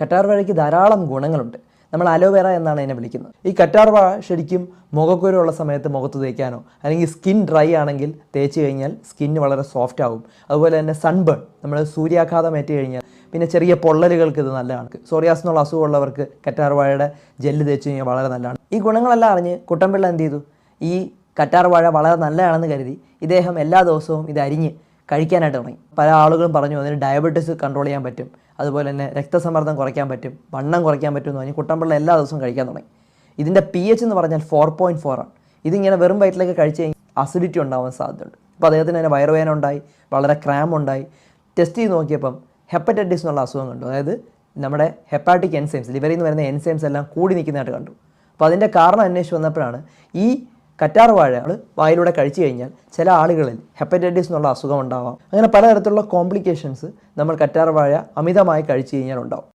കറ്റാർ വാഴയ്ക്ക് ധാരാളം ഗുണങ്ങളുണ്ട്. നമ്മൾ അലോവേറ എന്നാണ് അതിനെ വിളിക്കുന്നത്. ഈ കറ്റാർവാഴ ശരിക്കും മുഖക്കുരുള്ള സമയത്ത് മുഖത്ത് തേക്കാനോ അല്ലെങ്കിൽ സ്കിൻ ഡ്രൈ ആണെങ്കിൽ തേച്ച് കഴിഞ്ഞാൽ സ്കിൻ വളരെ സോഫ്റ്റ് ആവും. അതുപോലെ തന്നെ സൺബേൺ നമ്മൾ സൂര്യാഘാതം ഏറ്റ് കഴിഞ്ഞാൽ പിന്നെ ചെറിയ പൊള്ളലുകൾക്ക് ഇത് നല്ലതാണ്. സോറിയാസ് എന്നുള്ള അസുഖമുള്ളവർക്ക് കറ്റാർവാഴയുടെ ജെല്ല് തേച്ച് കഴിഞ്ഞാൽ വളരെ നല്ലതാണ്. ഈ ഗുണങ്ങളെല്ലാം അറിഞ്ഞ് കുട്ടമ്പിള്ള എന്ത് ചെയ്തു? ഈ കറ്റാർവാഴ വളരെ നല്ലതാണെന്ന് കരുതി. ഇദ്ദേഹം എല്ലാ ദിവസവും ഇത് അരിഞ്ഞ് കഴിക്കാനായിട്ട് തുടങ്ങി. പല ആളുകളും പറഞ്ഞു അതിന് ഡയബറ്റീസ് കൺട്രോൾ ചെയ്യാൻ പറ്റും. അതുപോലെ തന്നെ രക്തസമ്മർദ്ദം കുറയ്ക്കാൻ പറ്റും. വണ്ണം കുറയ്ക്കാൻ പറ്റും എന്ന് പറഞ്ഞു കുട്ടമ്പിള്ള എല്ലാ ദിവസവും കഴിക്കാൻ തുടങ്ങി. ഇതിന്റെ പി എച്ച് എന്ന് പറഞ്ഞാൽ ഫോർ പോയിന്റ് ഫോർ ആണ്. ഇതിങ്ങനെ വെറും വയറ്റിലേക്ക് കഴിച്ച് കഴിഞ്ഞാൽ അസിഡിറ്റി ഉണ്ടാവാൻ സാധ്യതയുണ്ട്. അപ്പോൾ അദ്ദേഹത്തിന് അതിന് വയറുവേദന ഉണ്ടായി വളരെ ക്രാം ഉണ്ടായി. ടെസ്റ്റ് ചെയ്ത് നോക്കിയപ്പം ഹെപ്പറ്റൈറ്റിസ് എന്നുള്ള അസുഖം കണ്ടു. അതായത് നമ്മുടെ ഹെപ്പാറ്റിക് എൻസൈംസ് ലിവറിൽ നിന്ന് വരുന്ന എൻസൈംസ് എല്ലാം കൂടി നിൽക്കുന്നതായിട്ട് കണ്ടു. അപ്പോൾ അതിന്റെ കാരണം അന്വേഷിച്ച് വന്നപ്പോഴാണ് ഈ കറ്റാർ വായിലൂടെ കഴിച്ചു കഴിഞ്ഞാൽ ചില ആളുകളിൽ ഹെപ്പറ്റൈറ്റിസ് എന്നുള്ള അസുഖം ഉണ്ടാവാം. അങ്ങനെ പലതരത്തിലുള്ള കോംപ്ലിക്കേഷൻസ് നമ്മൾ കറ്റാർ വാഴ അമിതമായി കഴിച്ചു കഴിഞ്ഞാൽ ഉണ്ടാവും.